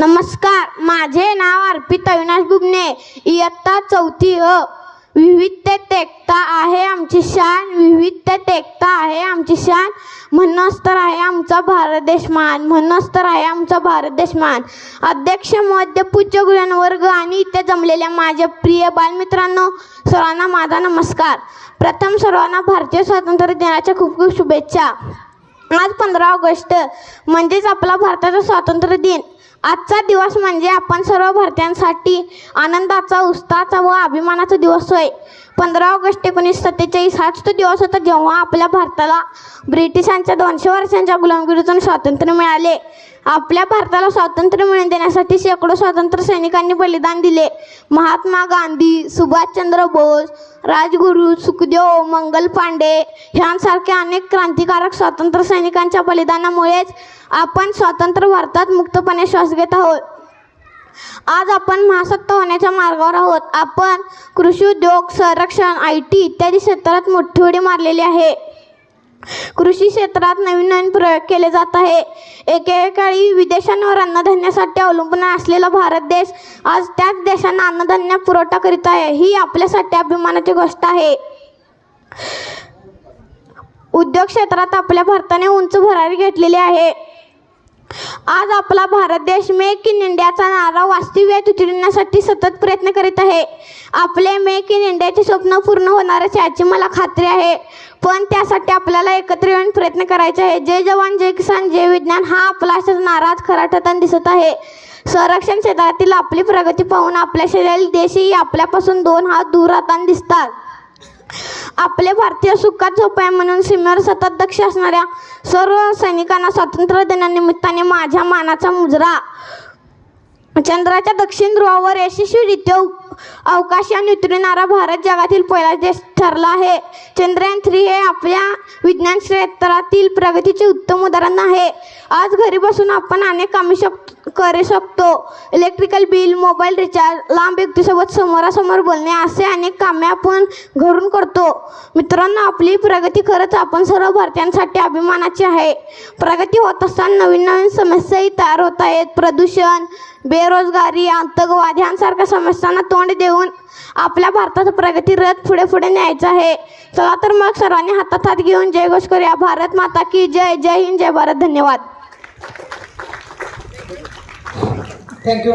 नमस्कार माझे नाव अर्पित अविनाश बुबने इयत्ता चौथी अ. विविधतेत एकता आहे आमची शान. विविधतेत एकता आहे आमची शान. म्हणूनच तर आहे आमचा भारत देश मान म्हणूनच तर आहे आमचा भारत देश मान अध्यक्ष मध्य पूज्य गुरुवर्ग आणि इथे जमलेल्या माझ्या प्रिय बालमित्रांनो सर्वांना माझा नमस्कार. प्रथम सर्वांना भारतीय स्वातंत्र्य दिनाच्या खूप खूप शुभेच्छा. आज पंधरा ऑगस्ट म्हणजेच आपला भारताचा स्वातंत्र्य दिन. आजचा दिवस म्हणजे आपण सर्व भारतीयांसाठी आनंदाचा उत्साहाचा व अभिमानाचा दिवस होय. पंधरा ऑगस्ट एकोणीसशे सत्तेचाळीस हाच तो दिवस होता जेव्हा आपल्या भारताला ब्रिटिशांच्या दोनशे वर्षांच्या गुलामगिरीतून स्वातंत्र्य मिळाले. आपल्या भारताला स्वातंत्र्य मिळवून देण्यासाठी शेकडो स्वातंत्र्य सैनिकांनी बलिदान दिले. महात्मा गांधी सुभाषचंद्र बोस राजगुरू सुखदेव मंगल पांडे ह्यांसारख्या अनेक क्रांतिकारक स्वातंत्र्य सैनिकांच्या बलिदानामुळेच आपण स्वातंत्र्य भारतात मुक्तपणे श्वास घेत आहोत. आज आपण महासत्ता होण्याच्या मार्गावर आहोत. आपण कृषी उद्योग संरक्षण आय टी इत्यादी क्षेत्रात मोठी उडी मारलेली आहे. कृषी क्षेत्रात नवीन नवीन प्रयोग केले जात आहे. एकेकाळी विदेशांवर अन्नधान्यासाठी अवलंबून असलेला भारत देश आज त्याच देशांना अन्नधान्य पुरवठा करीत आहे. ही आपल्यासाठी अभिमानाची गोष्ट आहे. उद्योग क्षेत्रात आपल्या भारताने उंच भरारी घेतलेली आहे. आज आपला भारत देश मेक इन इंडियाचा नारा वास्तव्यात उतरण्यासाठी सतत प्रयत्न करीत आहे. आपले मेक इन इंडियाचे स्वप्न पूर्ण होणारच याची मला खात्री आहे. पण त्यासाठी आपल्याला एकत्र येऊन प्रयत्न करायचे आहे. जय जवान जय किसान जय विज्ञान हा आपला असाच नारा खरा ठरताना दिसत आहे. संरक्षण क्षेत्रातील आपली प्रगती पाहून आपल्या शरीर देशही आपल्यापासून दोन हात दूर राहताना दिसतात. आपले भारतीय सुखात झोपाय म्हणून सीमेवर सतत दक्ष असणाऱ्या सर्व सैनिकांना स्वातंत्र्य दिनानिमित्ताने माझ्या मानाचा मुजरा. चंद्राच्या दक्षिण ध्रुवावर यशस्वीरित्या उ- आणि उतरणारा भारत जगातील पहिला देश ठरला आहे. चंद्रयान थ्री हे आपल्या विज्ञान क्षेत्रातील प्रगतीचे उत्तम उदाहरण आहे. आज घरी बसून आपण अनेक कामे शक करू शकतो. इलेक्ट्रिकल बिल मोबाईल रिचार्ज लांब व्यक्तीसोबत समोरासमोर बोलणे असे अनेक कामे आपण घरून करतो. मित्रांनो आपली प्रगती खरंच आपण सर्व भारतीयांसाठी अभिमानाची आहे. प्रगती होत असताना नवीन नवीन समस्याही तयार होत आहेत. प्रदूषण बेरोजगारी आतंकवाद यांसारख्या समस्यांना तोंड देऊन आपल्या भारताचा प्रगती रथ पुढे पुढे न्यायचा आहे. चला तर मग सर्वांनी हातात हात घेऊन जय घोष करूया. भारत माता की जय. जय हिंद जय भारत. धन्यवाद. थँक्यू